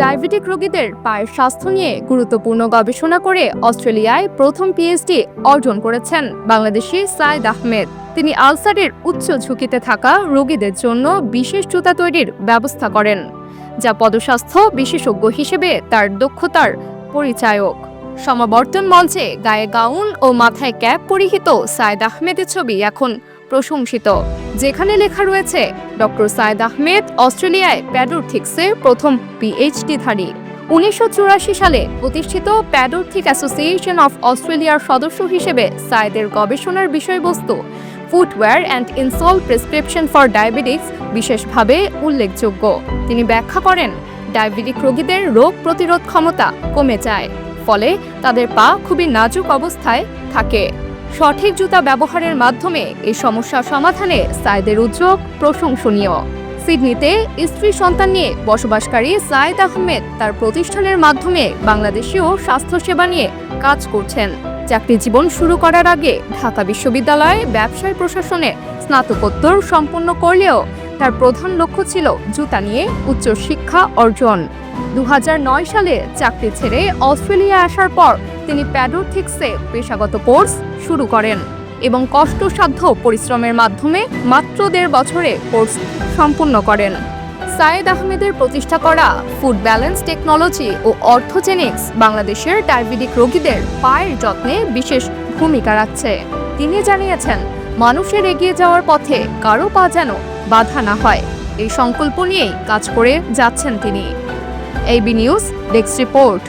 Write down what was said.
Diabetic রোগীদের পায়ের স্বাস্থ্য নিয়ে গুরুত্বপূর্ণ গবেষণা করে অস্ট্রেলিয়ায় প্রথম পিএইচডি অর্জন করেছেন বাংলাদেশি সাইদ আহমেদ। তিনি আলসারের উচ্চ ঝুঁকিতে থাকা রোগীদের জন্য বিশেষ জুতা তৈরির ব্যবস্থা করেন, যা পদস্বাস্থ্য বিশেষজ্ঞ হিসেবে তার দক্ষতার পরিচায়ক। সমাবর্তন মঞ্চে গায়ে গাউন ও মাথায় ক্যাপ পরিহিত সাইদ আহমেদের ছবি এখন প্রশংসিত। যেখানে লেখা রয়েছে, ডক্টর সাইদ আহমেদ, অস্ট্রেলিয়ায় প্যাডোরথিক্সের প্রথম পিএইচডি ধারী উনিশশো সালে প্রতিষ্ঠিত প্যাডোরথিক অ্যাসোসিয়েশন অফ অস্ট্রেলিয়ার সদস্য হিসেবে সাইদের গবেষণার বিষয়বস্তু, footwear and insole prescription for diabetics বিশেষভাবে উল্লেখযোগ্য। তিনি ব্যাখ্যা করেন, ডায়াবেটিক রোগীদের রোগ প্রতিরোধ ক্ষমতা কমে যায়, ফলে তাদের পা খুবই নাজুক অবস্থায় থাকে। সঠিক জুতা ব্যবহারের মাধ্যমে এই সমস্যা সমাধানে সাইদের উদ্যোগ প্রশংসনীয়। সিডনিতে স্ত্রী সন্তান নিয়ে বসবাসকারী সাইদ আহমেদ তার প্রতিষ্ঠানের মাধ্যমে বাংলাদেশেও স্বাস্থ্যসেবা নিয়ে কাজ করছেন। চাকরি জীবন শুরু করার আগে ঢাকা বিশ্ববিদ্যালয়ে ব্যবসায় প্রশাসনে স্নাতকোত্তর সম্পন্ন করলেও তার প্রধান লক্ষ্য ছিল জুতা নিয়ে উচ্চশিক্ষা অর্জন। দু হাজার নয় সালে চাকরি ছেড়ে অস্ট্রেলিয়া আসার পর তিনি প্যাডোথিক্সে পেশাগত কোর্স শুরু করেন এবং কষ্টসাধ্য পরিশ্রমের মাধ্যমে মাত্র দেড় বছরে কোর্স সম্পূর্ণ করেন। সায়েদ আহমেদের প্রতিষ্ঠা করা ফুড ব্যালেন্স টেকনোলজি ও অর্থোজেনিক্স বাংলাদেশের ডায়াবেটিক রোগীদের পায়ের যত্নে বিশেষ ভূমিকা রাখছে। তিনি জানিয়েছেন, মানুষের এগিয়ে যাওয়ার পথে কারও পা যেন বাধা না হয়। এই সংকল্প নিয়েই কাজ করে যাচ্ছেন তিনি। AB news, desk report.